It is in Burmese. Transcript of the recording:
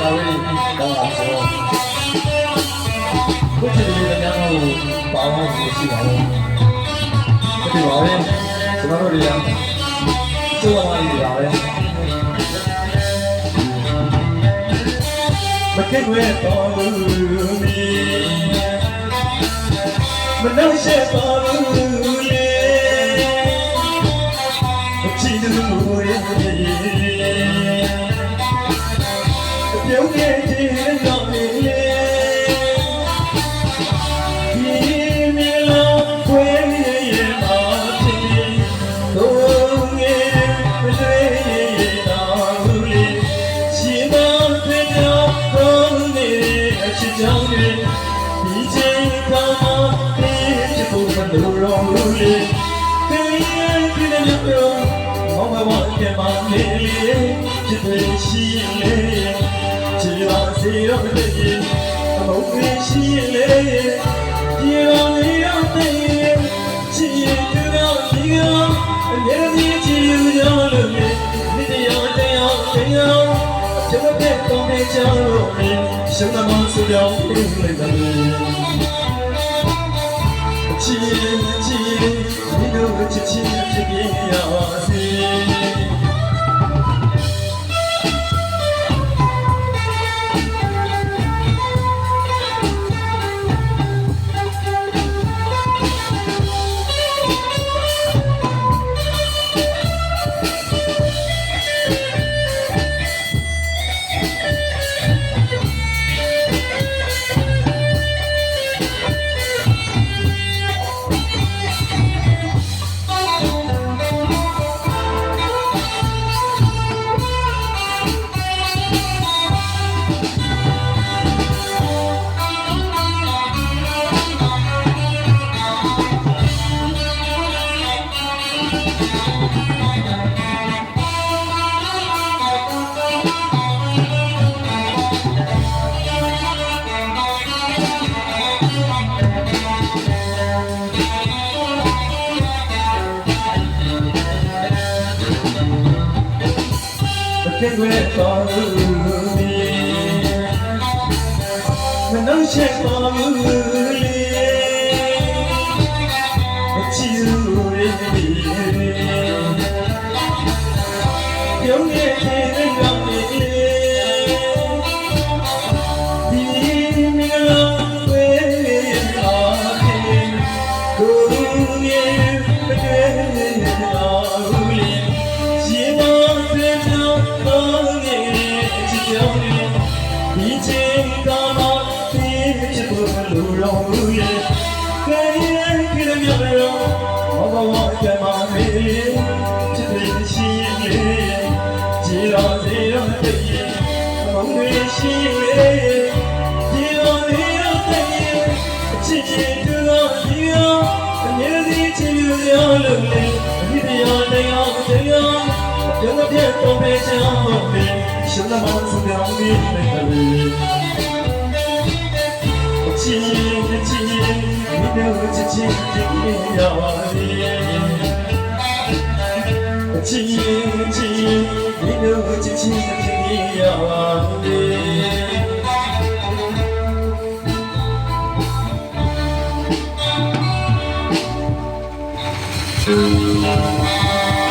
လာဝဲတော့အောင်ဆိုကိုချင်တဲ့ကြောင်ကိုပါအောင်လို့ရှိပါတော့ဒီပါပဲကျွန်တော်တို့တွေကကျိုးအောင်လို့ပါပဲမကဲ့ွယ်တော်မူမီမနှောက်ရှက်တော်မူမီ င်မဝတ်ကမလေးချစ်တွေရှိလေချစ်ရစေတော့တဲ့အမုန်းကြီးရှိလေဒီရောနေရောတဲ့ချီတူတော့ဒီရောအနေနဲ့ချီယူကြလို့မြေဒီတရားတရားတရားကျွန်တော်တဲ့ကောင်းတဲ့ကြောင့်လို့မြေရှင်သမောဆိုကြောင်းပြင်လိုက်တယ်ချီချီဒီလိုချစ်ချစ် မကဲွ ချစ်ကြော င်းလေးဒီချိန်ကမှဒီချစ်ဖို့မလိုတော့ဘူးရဲ့ကဲရဲ့ကြည့်ရမြရောဘဝဝကမမေးချစ်တဲ့ရှိလေကြည်